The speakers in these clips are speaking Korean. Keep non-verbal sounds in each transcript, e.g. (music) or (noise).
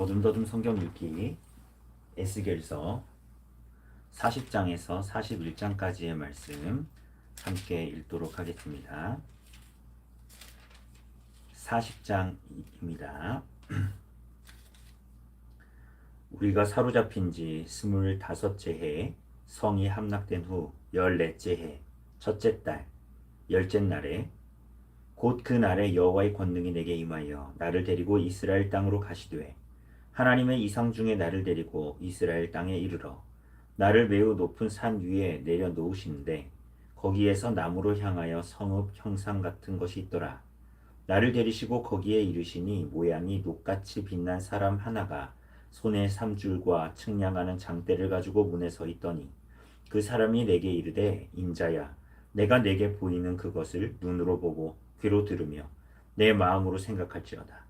더듬더듬 성경 읽기 에스겔서 40장에서 41장까지의 말씀 함께 읽도록 하겠습니다. 40장입니다. (clears throat) 우리가 사로잡힌 지 스물다섯째 해 성이 함락된 후 열넷째 해 첫째 달 열째 날에 곧 그 날에 여호와의 권능이 내게 임하여 나를 데리고 이스라엘 땅으로 가시되 하나님의 이상 중에 나를 데리고 이스라엘 땅에 이르러 나를 매우 높은 산 위에 내려 놓으시는데 거기에서 나무로 향하여 성읍 형상 같은 것이 있더라. 나를 데리시고 거기에 이르시니 모양이 녹같이 빛난 사람 하나가 손에 삼줄과 측량하는 장대를 가지고 문에 서 있더니 그 사람이 내게 이르되 인자야 내가 내게 보이는 그것을 눈으로 보고 귀로 들으며 내 마음으로 생각할지어다.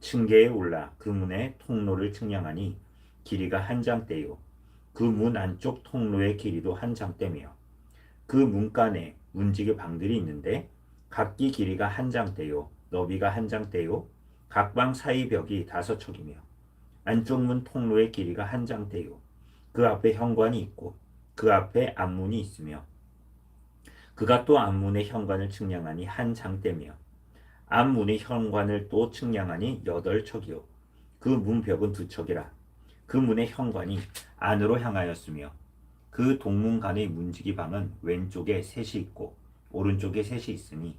층계에 올라 그 문의 통로를 측량하니 길이가 한 장대요. 그 문 안쪽 통로의 길이도 한 장대며 그 문간에 문지기 방들이 있는데 각기 길이가 한 장대요. 너비가 한 장대요. 각 방 사이 벽이 다섯 척이며 안쪽 문 통로의 길이가 한 장대요. 그 앞에 현관이 있고 그 앞에 앞문이 있으며 그가 또 앞문의 현관을 측량하니 한 장대며 앞문의 현관을 또 측량하니 여덟 척이요 그 문벽은 두 척이라. 그 문의 현관이 안으로 향하였으며 그 동문간의 문지기 방은 왼쪽에 셋이 있고 오른쪽에 셋이 있으니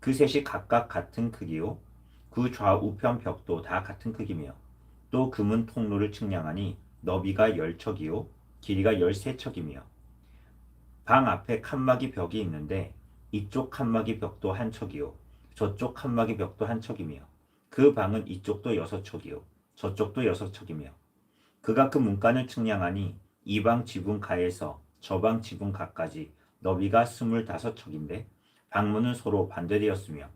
그 셋이 각각 같은 크기요. 그 좌우편 벽도 다 같은 크기며 또그문 통로를 측량하니 너비가 열 척이요. 길이가 열세 척이며 방 앞에 칸막이 벽이 있는데 이쪽 칸막이 벽도 한 척이요 저쪽 칸막이 벽도 한 척이며 그 방은 이쪽도 여섯 척이요. 저쪽도 여섯 척이며. 그가 그 문간을 측량하니 이 방 지붕 가에서 저 방 지붕 가까지 너비가 스물다섯 척인데 방문은 서로 반대되었으며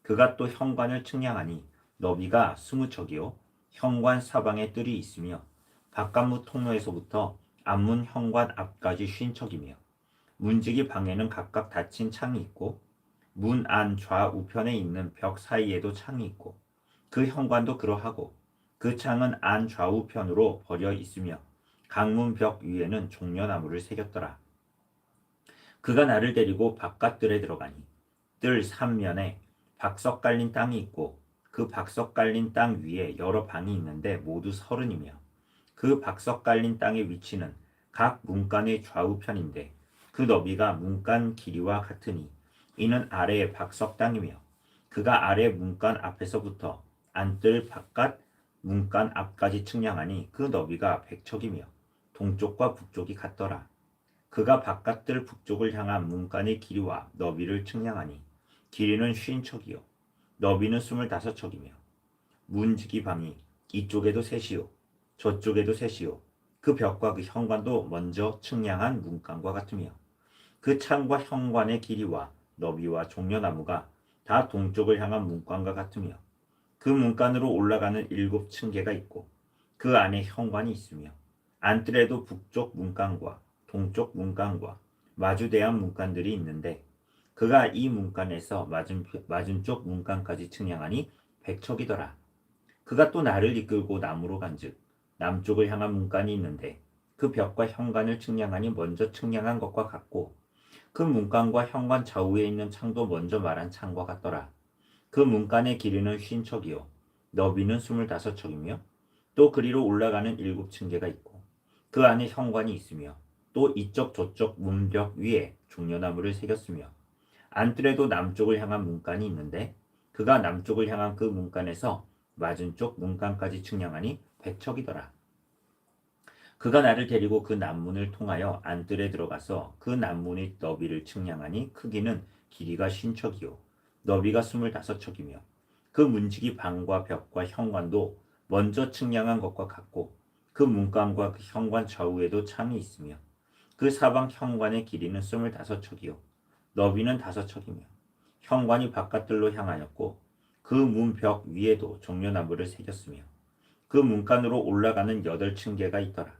그가 또 현관을 측량하니 너비가 스무 척이요. 현관 사방에 뜰이 있으며 바깥문 통로에서부터 앞문 현관 앞까지 쉰 척이며 문지기 방에는 각각 닫힌 창이 있고 문 안 좌우편에 있는 벽 사이에도 창이 있고 그 현관도 그러하고 그 창은 안 좌우편으로 버려 있으며 강문 벽 위에는 종려나무를 새겼더라. 그가 나를 데리고 바깥들에 들어가니 뜰 삼면에 박석 깔린 땅이 있고 그 박석 깔린 땅 위에 여러 방이 있는데 모두 서른이며 그 박석 깔린 땅의 위치는 각 문간의 좌우편인데 그 너비가 문간 길이와 같으니 이는 아래의 박석 땅이며 그가 아래 문간 앞에서부터 안뜰 바깥 문간 앞까지 측량하니 그 너비가 백척이며 동쪽과 북쪽이 같더라. 그가 바깥뜰 북쪽을 향한 문간의 길이와 너비를 측량하니 길이는 쉰 척이요. 너비는 스물다섯 척이며 문지기 방이 이쪽에도 셋이요. 저쪽에도 셋이요. 그 벽과 그 현관도 먼저 측량한 문간과 같으며 그 창과 현관의 길이와 너비와 종려나무가 다 동쪽을 향한 문간과 같으며 그 문간으로 올라가는 일곱 층계가 있고 그 안에 현관이 있으며 안뜰에도 북쪽 문간과 동쪽 문간과 마주대한 문간들이 있는데 그가 이 문간에서 맞은, 맞은쪽 문간까지 측량하니 백척이더라. 그가 또 나를 이끌고 남으로 간즉 남쪽을 향한 문간이 있는데 그 벽과 현관을 측량하니 먼저 측량한 것과 같고 그 문간과 현관 좌우에 있는 창도 먼저 말한 창과 같더라. 그 문간의 길이는 쉰 척이요 너비는 스물다섯 척이며 또 그리로 올라가는 일곱 층계가 있고 그 안에 현관이 있으며 또 이쪽 저쪽 문벽 위에 종려나무를 새겼으며 안뜰에도 남쪽을 향한 문간이 있는데 그가 남쪽을 향한 그 문간에서 맞은쪽 문간까지 측량하니 백척이더라. 그가 나를 데리고 그 남문을 통하여 안뜰에 들어가서 그 남문의 너비를 측량하니 크기는 길이가 쉰척이요 너비가 스물다섯 척이며 그 문지기 방과 벽과 현관도 먼저 측량한 것과 같고 그그 문간과 그 현관 좌우에도 창이 있으며 그 사방 현관의 길이는 스물다섯 척이요 너비는 다섯 척이며 현관이 바깥들로 향하였고 그 문 벽 위에도 종려나무를 새겼으며 그 문간으로 올라가는 여덟 층계가 있더라.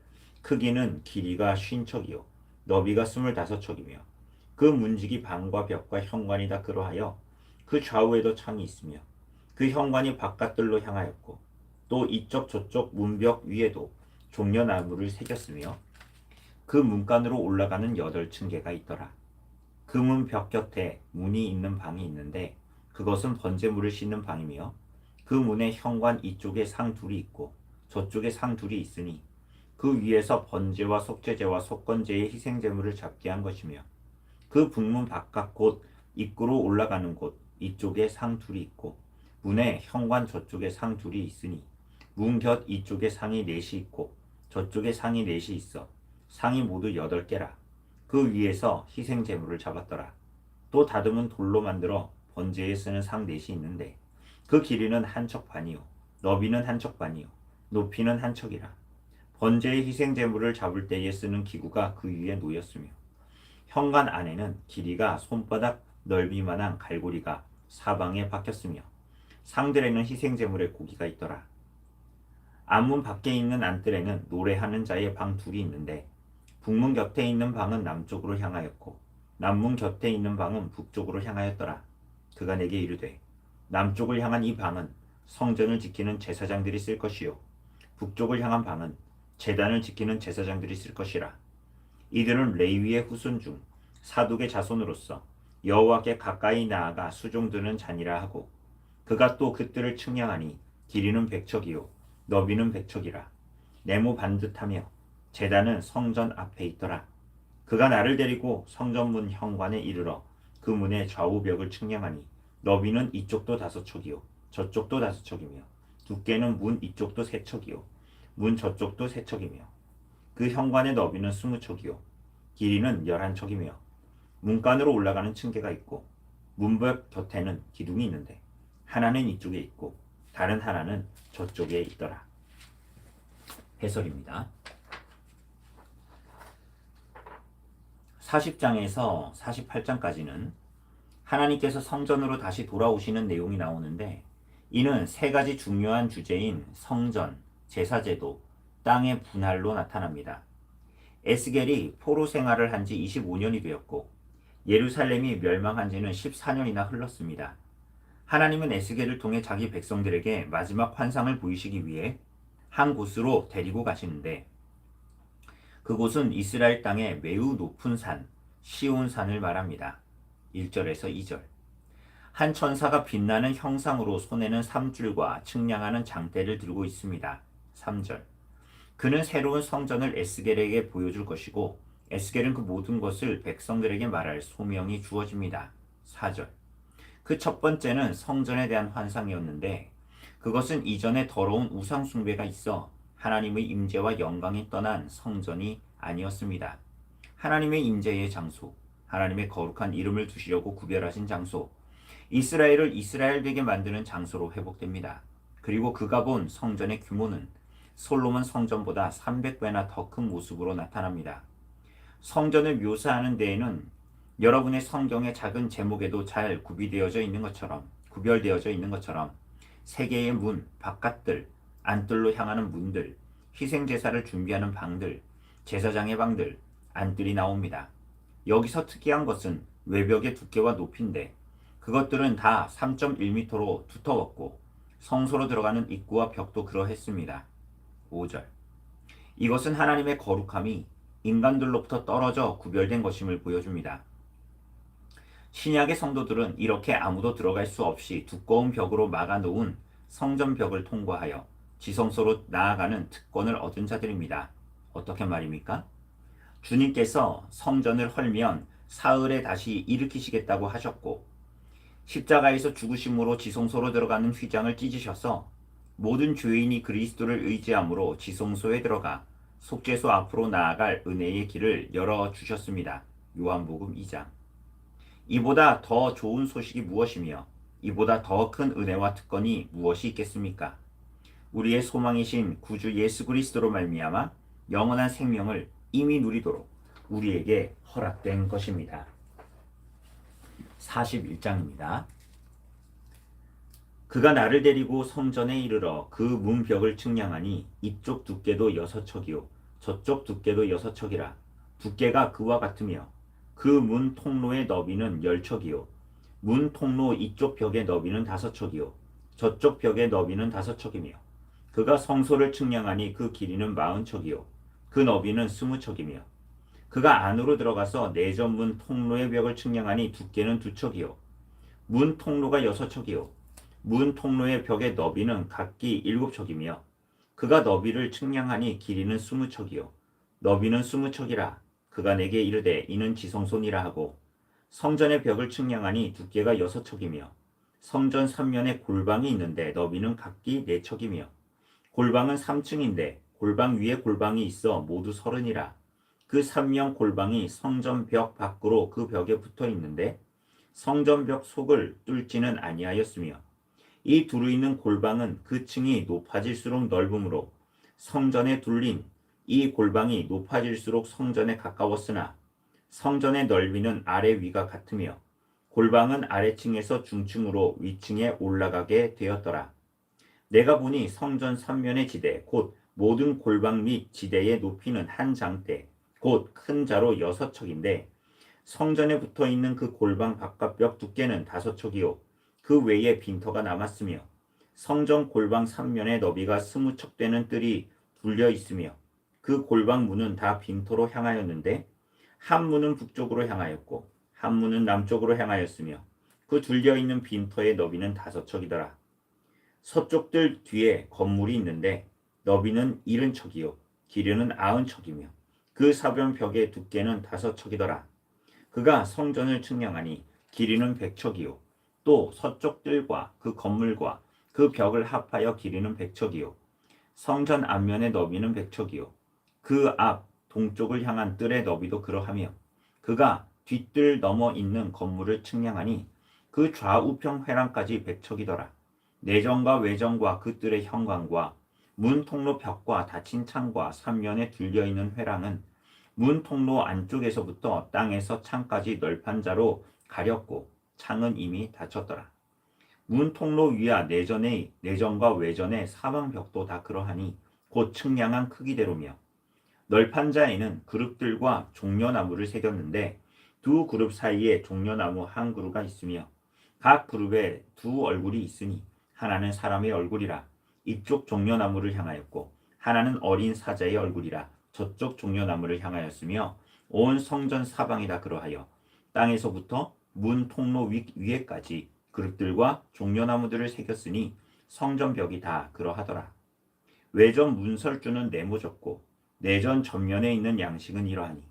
크기는 길이가 쉰 척이요 너비가 스물다섯 척이며 그 문직이 방과 벽과 현관이 다 그러하여 그 좌우에도 창이 있으며 그 현관이 바깥들로 향하였고 또 이쪽 저쪽 문벽 위에도 종려나무를 새겼으며 그 문간으로 올라가는 여덟 층계가 있더라. 그 문 벽 곁에 문이 있는 방이 있는데 그것은 번제물을 씻는 방이며 그 문의 현관 이쪽에 상 둘이 있고 저쪽에 상 둘이 있으니 그 위에서 번제와 속죄제와 속건제의 희생제물을 잡게 한 것이며 그 북문 바깥 곳 입구로 올라가는 곳 이쪽에 상 둘이 있고 문의 현관 저쪽에 상 둘이 있으니 문 곁 이쪽에 상이 넷이 있고 저쪽에 상이 넷이 있어 상이 모두 여덟 개라. 그 위에서 희생 제물을 잡았더라. 또 다듬은 돌로 만들어 번제에 쓰는 상 넷이 있는데 그 길이는 한 척 반이요. 너비는 한 척 반이요. 높이는 한 척이라 번제의 희생 제물을 잡을 때에 쓰는 기구가 그 위에 놓였으며 현관 안에는 길이가 손바닥 넓이만한 갈고리가 사방에 박혔으며 상들에는 희생 제물의 고기가 있더라 안문 밖에 있는 안뜰에는 노래하는 자의 방 둘이 있는데 북문 곁에 있는 방은 남쪽으로 향하였고 남문 곁에 있는 방은 북쪽으로 향하였더라. 그가 내게 이르되 남쪽을 향한 이 방은 성전을 지키는 제사장들이 쓸 것이요 북쪽을 향한 방은 제단을 지키는 제사장들이 쓸 것이라. 이들은 레위의 후손 중 사독의 자손으로서 여호와께 가까이 나아가 수종드는 자니라 하고 그가 또 그들을 측량하니 길이는 백척이요 너비는 백척이라 네모 반듯하며 제단은 성전 앞에 있더라. 그가 나를 데리고 성전문 현관에 이르러 그 문의 좌우 벽을 측량하니 너비는 이쪽도 다섯 척이요 저쪽도 다섯 척이며 두께는 문 이쪽도 세 척이요 문 저쪽도 세 척이며 그 현관의 너비는 스무 척이요 길이는 열한 척이며 문간으로 올라가는 층계가 있고 문벽 곁에는 기둥이 있는데 하나는 이쪽에 있고 다른 하나는 저쪽에 있더라. 해설입니다. 40장에서 48장까지는 하나님께서 성전으로 다시 돌아오시는 내용이 나오는데 이는 세 가지 중요한 주제인 성전, 제사제도, 땅의 분할로 나타납니다. 에스겔이 포로 생활을 한 지 25년이 되었고 예루살렘이 멸망한 지는 14년이나 흘렀습니다. 하나님은 에스겔을 통해 자기 백성들에게 마지막 환상을 보이시기 위해 한 곳으로 데리고 가시는데 그곳은 이스라엘 땅의 매우 높은 산, 시온산을 말합니다. 1절에서 2절. 한 천사가 빛나는 형상으로 손에는 삼줄과 측량하는 장대를 들고 있습니다. 3절. 그는 새로운 성전을 에스겔에게 보여줄 것이고 에스겔은 그 모든 것을 백성들에게 말할 소명이 주어집니다. 4절. 그 첫 번째는 성전에 대한 환상이었는데 그것은 이전에 더러운 우상 숭배가 있어 하나님의 임재와 영광이 떠난 성전이 아니었습니다. 하나님의 임재의 장소, 하나님의 거룩한 이름을 두시려고 구별하신 장소, 이스라엘을 이스라엘 되게 만드는 장소로 회복됩니다. 그리고 그가 본 성전의 규모는 솔로몬 성전보다 300배나 더 큰 모습으로 나타납니다. 성전을 묘사하는 데에는 여러분의 성경의 작은 제목에도 잘 구비되어져 있는 것처럼 구별되어져 있는 것처럼 세 개의 문, 바깥들, 안뜰로 향하는 문들, 희생 제사를 준비하는 방들, 제사장의 방들, 안뜰이 나옵니다. 여기서 특이한 것은 외벽의 두께와 높이인데 그것들은 다 3.1m로 두터웠고 성소로 들어가는 입구와 벽도 그러했습니다. 5절 이것은 하나님의 거룩함이 인간들로부터 떨어져 구별된 것임을 보여줍니다. 신약의 성도들은 이렇게 아무도 들어갈 수 없이 두꺼운 벽으로 막아놓은 성전 벽을 통과하여 지성소로 나아가는 특권을 얻은 자들입니다. 어떻게 말입니까? 주님께서 성전을 헐면 사흘에 다시 일으키시겠다고 하셨고 십자가에서 죽으심으로 지성소로 들어가는 휘장을 찢으셔서 모든 죄인이 그리스도를 의지함으로 지성소에 들어가 속죄소 앞으로 나아갈 은혜의 길을 열어 주셨습니다. 요한복음 2장. 이보다 더 좋은 소식이 무엇이며 이보다 더 큰 은혜와 특권이 무엇이 있겠습니까? 우리의 소망이신 구주 예수 그리스도로 말미암아 영원한 생명을 이미 누리도록 우리에게 허락된 것입니다. 41장입니다. 그가 나를 데리고 성전에 이르러 그 문벽을 측량하니 이쪽 두께도 여섯 척이요 저쪽 두께도 여섯 척이라. 두께가 그와 같으며 그 문 통로의 너비는 열 척이요 문 통로 이쪽 벽의 너비는 다섯 척이요 저쪽 벽의 너비는 다섯 척이며 그가 성소를 측량하니 그 길이는 마흔 척이요 그 너비는 스무 척이며 그가 안으로 들어가서 내전문 통로의 벽을 측량하니 두께는 두 척이요 문 통로가 여섯 척이요 문 통로의 벽의 너비는 각기 일곱 척이며 그가 너비를 측량하니 길이는 스무 척이요. 너비는 스무 척이라 그가 내게 이르되 이는 지성소니라 하고 성전의 벽을 측량하니 두께가 여섯 척이며 성전 삼면에 골방이 있는데 너비는 각기 네 척이며 골방은 3층인데 골방 위에 골방이 있어 모두 서른이라. 그 삼면 골방이 성전 벽 밖으로 그 벽에 붙어 있는데 성전 벽 속을 뚫지는 아니하였으며 이 두루 있는 골방은 그 층이 높아질수록 넓음으로 성전에 둘린 이 골방이 높아질수록 성전에 가까웠으나 성전의 넓이는 아래 위가 같으며 골방은 아래층에서 중층으로 위층에 올라가게 되었더라. 내가 보니 성전 삼면의 지대 곧 모든 골방 및 지대의 높이는 한 장대 곧 큰 자로 여섯 척인데 성전에 붙어 있는 그 골방 바깥벽 두께는 다섯 척이요 그 외에 빈터가 남았으며 성전 골방 삼면의 너비가 스무 척 되는 뜰이 둘려 있으며 그 골방 문은 다 빈터로 향하였는데 한 문은 북쪽으로 향하였고 한 문은 남쪽으로 향하였으며 그 둘려 있는 빈터의 너비는 다섯 척이더라. 서쪽들 뒤에 건물이 있는데 너비는 일흔 척이요 길이는 아흔 척이며 그 사변 벽의 두께는 다섯 척이더라. 그가 성전을 측량하니 길이는 백 척이요 또 서쪽들과 그 건물과 그 벽을 합하여 길이는 백 척이요 성전 앞면의 너비는 백 척이요 그 앞 동쪽을 향한 뜰의 너비도 그러하며 그가 뒷뜰 넘어 있는 건물을 측량하니 그 좌우평 회랑까지 백척이더라. 내정과 외정과 그 뜰의 현관과 문 통로 벽과 닫힌 창과 삼면에 둘려 있는 회랑은 문 통로 안쪽에서부터 땅에서 창까지 널판 자로 가렸고 창은 이미 닫혔더라. 문 통로 위와 내전의 내전과 외전의 사방 벽도 다 그러하니 곧 측량한 크기대로며 널판 자에는 그룹들과 종려나무를 새겼는데 두 그룹 사이에 종려나무 한 그루가 있으며 각 그룹에 두 얼굴이 있으니 하나는 사람의 얼굴이라 이쪽 종려나무를 향하였고 하나는 어린 사자의 얼굴이라 저쪽 종려나무를 향하였으며 온 성전 사방이다 그러하여 땅에서부터 문 통로 위, 위에까지 그룹들과 종려나무들을 새겼으니 성전 벽이 다 그러하더라. 외전 문설주는 네모졌고 내전 전면에 있는 양식은 이러하니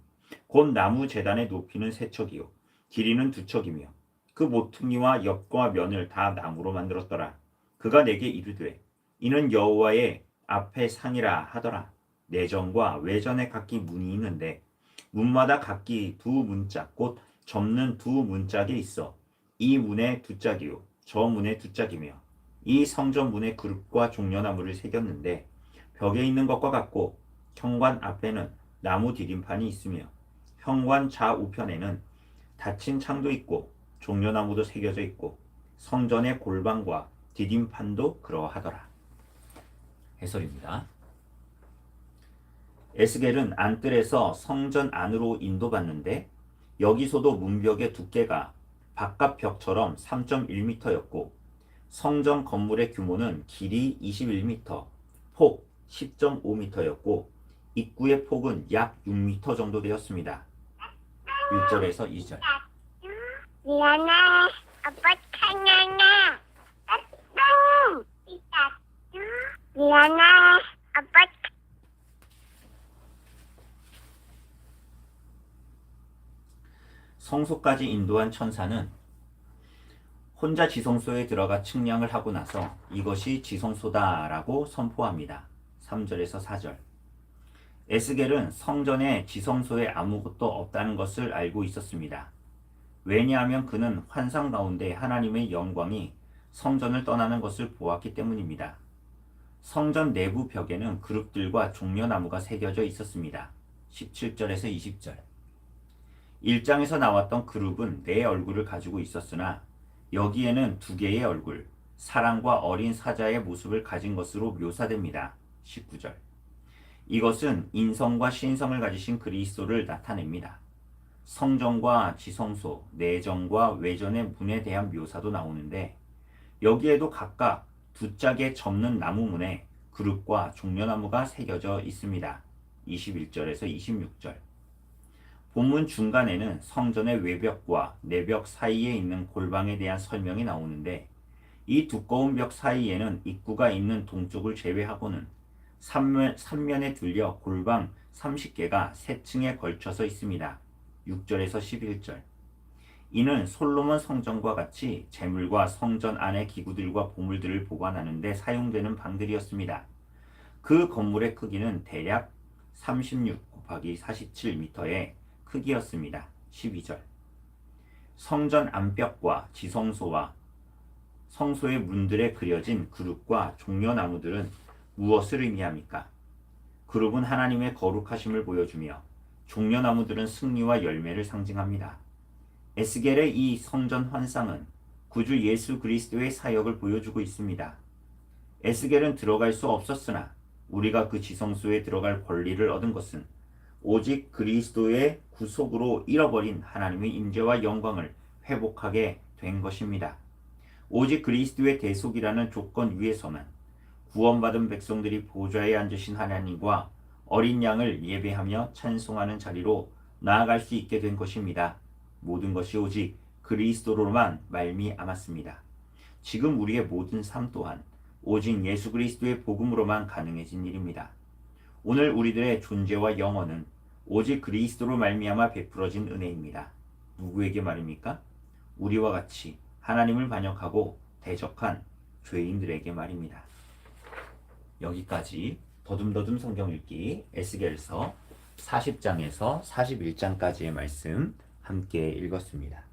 곧 나무 재단의 높이는 세 척이요 길이는 두 척이며 그 모퉁이와 옆과 면을 다 나무로 만들었더라. 그가 내게 이르되 이는 여호와의 앞에 상이라 하더라. 내전과 외전에 각기 문이 있는데 문마다 각기 두 문짝 곧 접는 두 문짝이 있어 이 문에 두 짝이요 저 문에 두 짝이며 이 성전 문에 그룹과 종려나무를 새겼는데 벽에 있는 것과 같고 현관 앞에는 나무 디딤판이 있으며 현관 좌우편에는 닫힌 창도 있고 종려나무도 새겨져 있고 성전의 골방과 디딤판도 그러하더라. 해설입니다. 에스겔은 안뜰에서 성전 안으로 인도받는데 여기서도 문벽의 두께가 바깥 벽처럼 3.1m였고 성전 건물의 규모는 길이 21m, 폭 10.5m였고 입구의 폭은 약 6m 정도 되었습니다. 1절에서 2절. 미안해. 아빠 찬양해. 따뜻. 미안해. 아빠 성소까지 인도한 천사는 혼자 지성소에 들어가 측량을 하고 나서 이것이 지성소다라고 선포합니다. 3절에서 4절. 에스겔은 성전의 지성소에 아무것도 없다는 것을 알고 있었습니다. 왜냐하면 그는 환상 가운데 하나님의 영광이 성전을 떠나는 것을 보았기 때문입니다. 성전 내부 벽에는 그룹들과 종려나무가 새겨져 있었습니다. 17절에서 20절. 1장에서 나왔던 그룹은 네 얼굴을 가지고 있었으나 여기에는 두 개의 얼굴, 사랑과 어린 사자의 모습을 가진 것으로 묘사됩니다. 19절. 이것은 인성과 신성을 가지신 그리스도를 나타냅니다. 성전과 지성소, 내정과 외전의 문에 대한 묘사도 나오는데 여기에도 각각 두 짝의 접는 나무 문에 그룹과 종려나무가 새겨져 있습니다. 21절에서 26절. 본문 중간에는 성전의 외벽과 내벽 사이에 있는 골방에 대한 설명이 나오는데 이 두꺼운 벽 사이에는 입구가 있는 동쪽을 제외하고는 삼면, 삼면에 둘려 골방 30개가 세 층에 걸쳐서 있습니다. 6절에서 11절. 이는 솔로몬 성전과 같이 재물과 성전 안의 기구들과 보물들을 보관하는데 사용되는 방들이었습니다. 그 건물의 크기는 대략 36 곱하기 47m의 크기였습니다. 12절. 성전 안벽과 지성소와 성소의 문들에 그려진 그룹과 종려나무들은 무엇을 의미합니까? 그룹은 하나님의 거룩하심을 보여주며 종려나무들은 승리와 열매를 상징합니다. 에스겔의 이 성전 환상은 구주 예수 그리스도의 사역을 보여주고 있습니다. 에스겔은 들어갈 수 없었으나 우리가 그 지성소에 들어갈 권리를 얻은 것은 오직 그리스도의 구속으로 잃어버린 하나님의 임재와 영광을 회복하게 된 것입니다. 오직 그리스도의 대속이라는 조건 위에서만 구원받은 백성들이 보좌에 앉으신 하나님과 어린 양을 예배하며 찬송하는 자리로 나아갈 수 있게 된 것입니다. 모든 것이 오직 그리스도로만 말미암았습니다. 지금 우리의 모든 삶 또한 오직 예수 그리스도의 복음으로만 가능해진 일입니다. 오늘 우리들의 존재와 영혼은 오직 그리스도로 말미암아 베풀어진 은혜입니다. 누구에게 말입니까? 우리와 같이 하나님을 반역하고 대적한 죄인들에게 말입니다. 여기까지 더듬더듬 성경 읽기 에스겔서 40장에서 41장까지의 말씀 함께 읽었습니다.